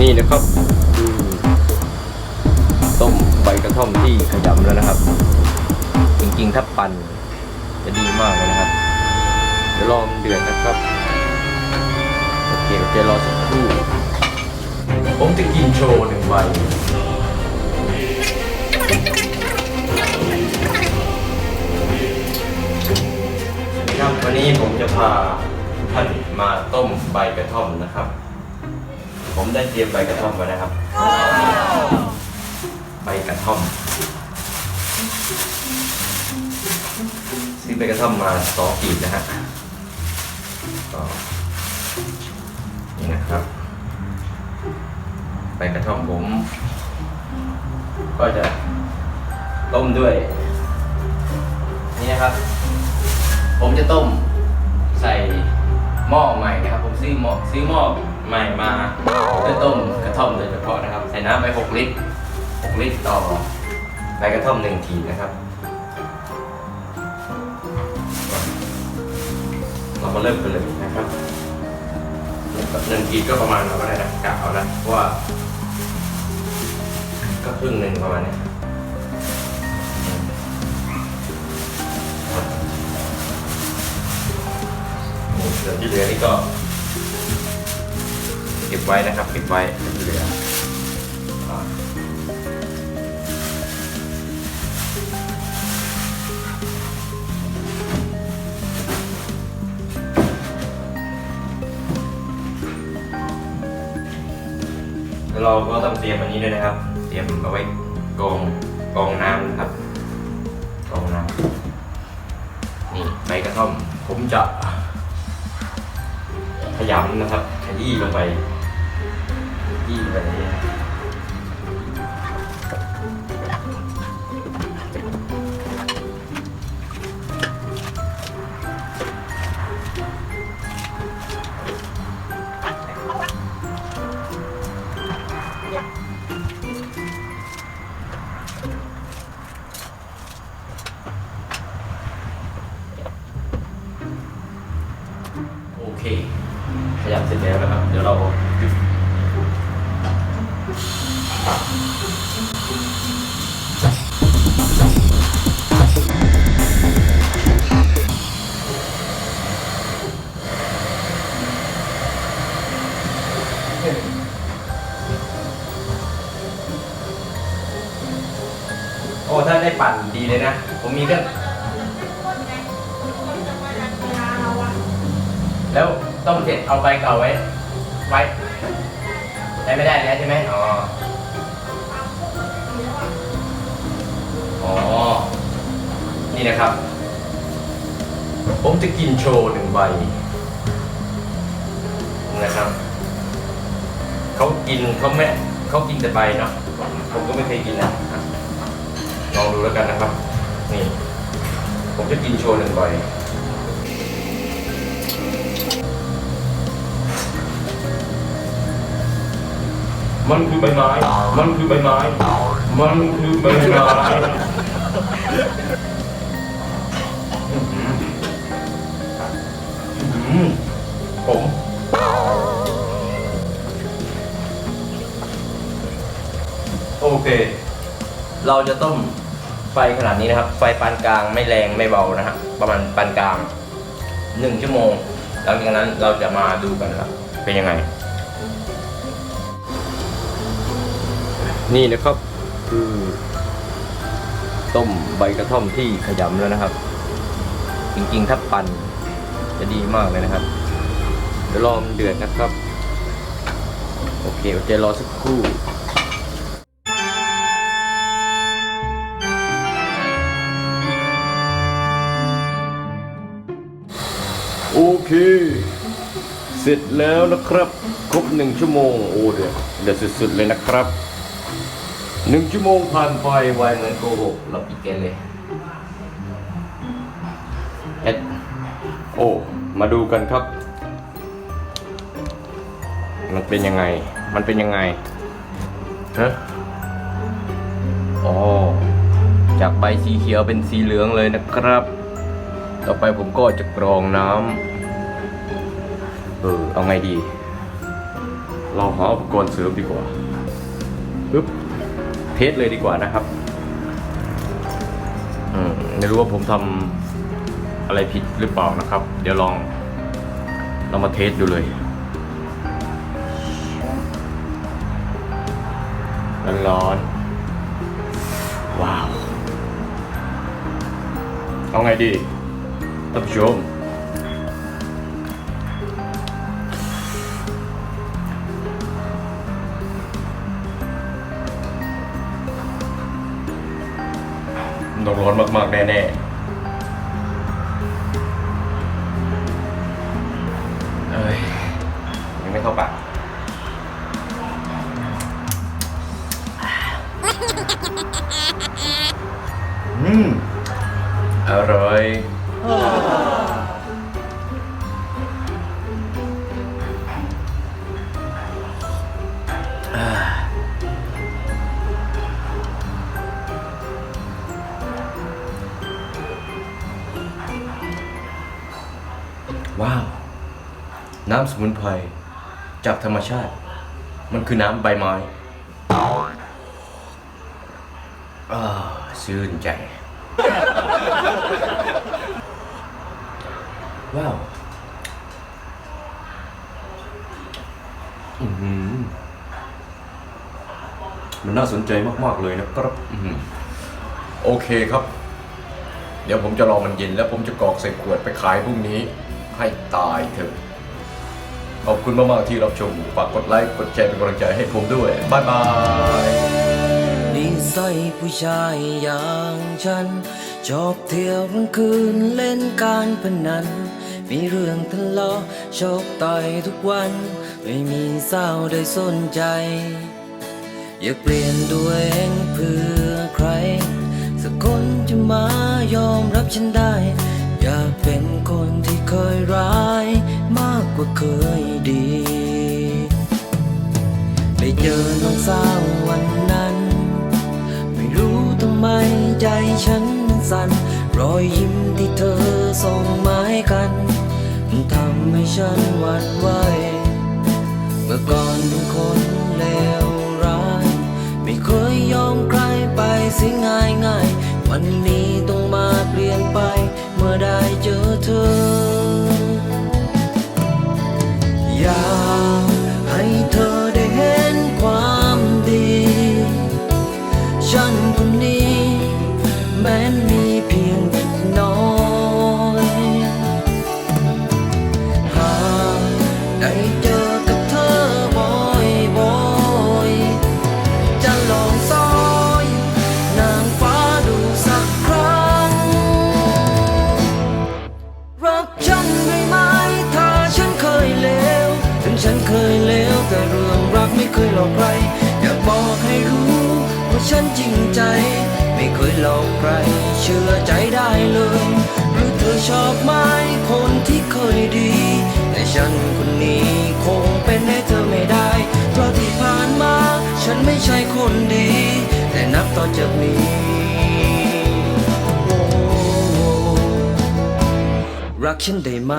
นี่นะครับต้มใบกระท่อมที่ขยำแล้วนะครับ จริงๆถ้าปั่นจะดีมากเลยนะครับเดี๋ยวรอมันเดือดนะครับโอเคเดี๋ยวรอสักครู่ผมจะกินโชว์หนึ่งใบครับวันนี้ผมจะพาท่านมาต้มใบกระท่อมนะครับ ผมได้เตรียมใบกระท่อมไว้นะครับ ใบกระท่อม ซื้อใบกระท่อมมาสองกีบนะฮะก็นี่นะครับ ใบกระท่อมผม ก็จะต้มด้วย นี่นะครับ ผมจะต้มใส่หม้อใหม่นะครับ ผมซื้อหม้อซื้อหม้อ ใหม่มาเพื่อต้มกระท่อมโดยเฉพาะนะครับ ใส่น้ำไปหกลิตรหกลิตรต่อใบกระท่อมหนึ่งขีนะครับ เรามาเริ่มกันเลยนะครับหนึ่งขีก็ประมาณเราก็ได้นะกะเอานะว่า ก็ครึ่งหนึ่งประมาณนี้ยนี่ส่วนที่เหลือนี่ก็ เก็บไว้นะครับ เก็บไว้ที่เหลือแล้วเราก็ต้องเตรียมอันนี้ด้วยนะครับ เตรียมเอาไว้กองกองน้ำนะครับกองน้ำนี่ใบกระท่อม ผมจะขยำนะครับ ขยี้ลงไป ยี้ลงไปอย่างนี้โอเค ขยำเสร็จแล้วนะครับ เดี๋ยวเรา โอ้ถ้าได้ปั่นดีเลยนะ ผมมีเครื่องแล้วต้มเสร็จเอาใบเก่าไว้ ไว้ใช้ไม่ได้แล้วใช่ไหมอ๋อ อ นี่นะครับ ผมจะกินโชว์หนึ่งใบนะครับ เขากินเขาไม่เขากินแต่ใบเนาะ ผมก็ไม่เคยกินนะลองดูแล้วกันนะครับ นี่ ผมจะกินโชว์หนึ่งใบมันคือใบไม้ มันคือใบไม้ มันคือใบไม้อื้อหืออื้อหือผมโอเค เราจะต้มไฟขนาดนี้นะครับ ไฟปานกลางไม่แรงไม่เบานะฮะประมาณปานกลางหนึ่งชั่วโมง หลังจากนั้นเราจะมาดูกันครับเป็นยังไง นี่นะครับ คือต้มใบกระท่อมที่ขยำแล้วนะครับ จริงๆถ้าปั่นจะดีมากเลยนะครับ เดี๋ยวรอมันเดือดนะครับ โอเคเดี๋ยวรอสักครู่โอเค เสร็จแล้วนะครับ ครบหนึ่งชั่วโมง โอ้เดือดเดือดสุดๆเลยนะครับ หนึ่งชั่วโมงผ่านไปไวเหมือนโกหกหลับอีกแกนเลยเอ็ดโอ้ มาดูกันครับ มันเป็นยังไง มันเป็นยังไงฮะอ๋อจากใบสีเขียวเป็นสีเหลืองเลยนะครับ ต่อไปผมก็จะกรองน้ำเออ เอาไงดีผเราหาอุปกรณ์เสริมดีกว่าปึ๊บ เทสเลยดีกว่านะครับอไม่รู้ว่าผมทำอะไรผิดหรือเปล่านะครับ เดี๋ยวลองเรามาเทสดูเลยร้อนๆว้าว เอาไงดีท่านผู้ชม ต้องร้อนมากๆ แน่ๆเอ้ยยังไม่เข้าปากอืม อร่อย ว้าว น้ำสมุนไพรจากธรรมชาติ มันคือน้ำใบไม้อ่าชื่นใจ ว้าวอือหือมันน่าสนใจมากๆเลยนะครับโอเคครับ เดี๋ยวผมจะรอมันเย็นแล้วผมจะกรอกใส่ขวดไปขายพรุ่งนี้ ให้ตายเถอะ ขอบคุณมาก ๆ ที่รับชม ฝากกดไลค์ กดแชร์เป็นกำลังใจให้ผมด้วย บ๊ายบายนิสัยผู้ชายอย่างฉัน ชอบเที่ยวกลางคืนเล่นการพนัน มีเรื่องทะเลาะชกต่อยทุกวัน ไม่มีเศร้าได้สนใจ อยากเปลี่ยนตัวเองเพื่อใคร สักคนจะมายอมรับฉันได้ อยากเป็นคนที่เคยร้าย มากกว่าเคยดี ได้เจอน้องสาววันนั้น ไม่รู้ทำไมใจฉันมันสั่น รอยยิ้มที่เธอส่งมาให้กันทำให้ฉันหวั่นไหวเมื่อก่อนเป็นคนเลวร้าย ไม่เคยยอมใครไปสิง่ายง่าย วันนี้ต้องมาเปลี่ยนไป เมื่อได้เจอเธอ อยากให้เธอได้เห็นความดี ฉันคนนี้ แม้นมีเพียงน้อยหากได้เจอ ฉันจริงใจ ไม่เคยหลอกใคร เชื่อใจได้เลย หรือเธอชอบไหมคนที่เคยดี แต่ฉันคนนี้คงเป็นให้เธอไม่ได้ เพราะที่ผ่านมา ฉันไม่ใช่คนดี แต่นับต่อจากนี้รักฉันได้ไหม